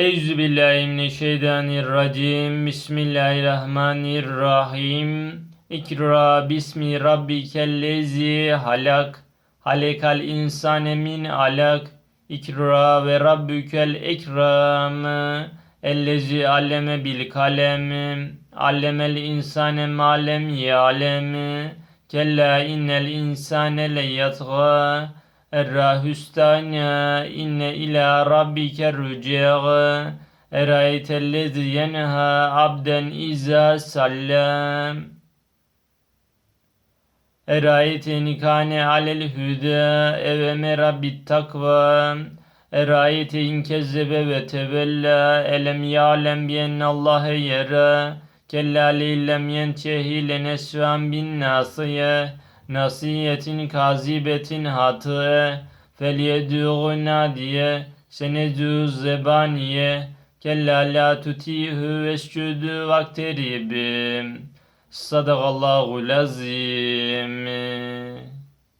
Eûzü billahi mineşşeytanirracim. Bismillahirrahmanirrahim. İkra bismi rabbikellezi halak. Halekal insane min alak. İkra ve rabbukel ekram. Ellezi alleme bil kalem. Allemel insane malem ya'lem. Kella innel insane leyatgâ. Errahüstâne inne ila rabbike rücâ. Eraeytellezi yenha abden izâ sallem. Eraeyteni kâne alel hüdâ evemera bit takva. Eraeyte in kezzebe ve tevella elem ya'lem bi ennallâhe yera. Kella lillem yentehi lenesvan bin nasiye. Nasiyetin kazibetin hatı. Felyedû nadiye. Senedû zebaniye. Kella la tutihü vescudü vakteribim. Sadakallahu lazim.